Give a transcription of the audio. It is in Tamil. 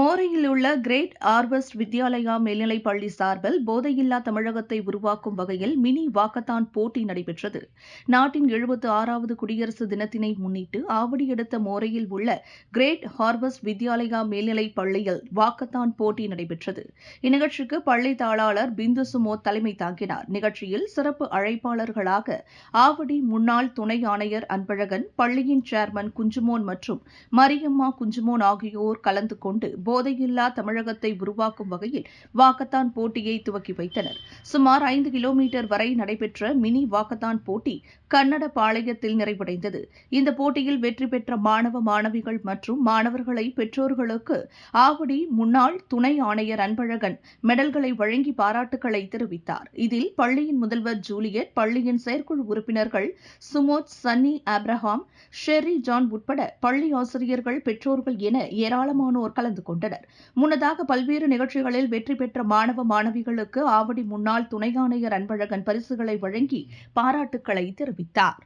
மோரையில் உள்ள கிரேட் ஆர்வஸ்ட் வித்யாலயா மேல்நிலைப் பள்ளி சார்பில் போதையில்லா தமிழகத்தை உருவாக்கும் வகையில் மினி வாக்கத்தான் போட்டி நடைபெற்றது. நாட்டின் எழுபத்து ஆறாவது குடியரசு தினத்தினை முன்னிட்டு ஆவடி அடுத்த மோரையில் உள்ள கிரேட் ஹார்வஸ்ட் வித்யாலயா மேல்நிலைப் பள்ளியில் வாக்கத்தான் போட்டி நடைபெற்றது. இந்நிகழ்ச்சிக்கு பள்ளி தாளாளர் பிந்து சுமோத் தலைமை தாங்கினார். நிகழ்ச்சியில் சிறப்பு அழைப்பாளர்களாக ஆவடி முன்னாள் துணை ஆணையர் அன்பழகன் பள்ளியின் சேர்மன் குஞ்சுமோன் மற்றும் மரியம்மா குஞ்சுமோன் ஆகியோர் கலந்து கொண்டு போதையில்லா தமிழகத்தை உருவாக்கும் வகையில் வாக்கத்தான் போட்டியை துவக்கி வைத்தனர். சுமார் ஐந்து கிலோமீட்டர் வரை நடைபெற்ற மினி வாக்கத்தான் போட்டி கன்னட பாளையத்தில் நிறைவடைந்தது. இந்த போட்டியில் வெற்றி பெற்ற மாணவ மாணவிகள் மற்றும் மாணவர்களை பெற்றோர்களுக்கு ஆவடி முன்னாள் துணை ஆணையர் அன்பழகன் மெடல்களை வழங்கி பாராட்டுக்களை தெரிவித்தார். இதில் பள்ளியின் முதல்வர் ஜூலியட் பள்ளியின் செயற்குழு உறுப்பினர்கள் Sumod Sunny Abraham Sherry John உட்பட பள்ளி ஆசிரியர்கள் பெற்றோர்கள் என ஏராளமானோர் கலந்து கொண்டனர் முன்னதாக பல்வேறு நிகழ்ச்சிகளில் வெற்றி பெற்ற மாணவ மாணவிகளுக்கு ஆவடி முன்னாள் துணை ஆணையர் அன்பழகன் பரிசுகளை வழங்கி பாராட்டுக்களை தெரிவித்தார்.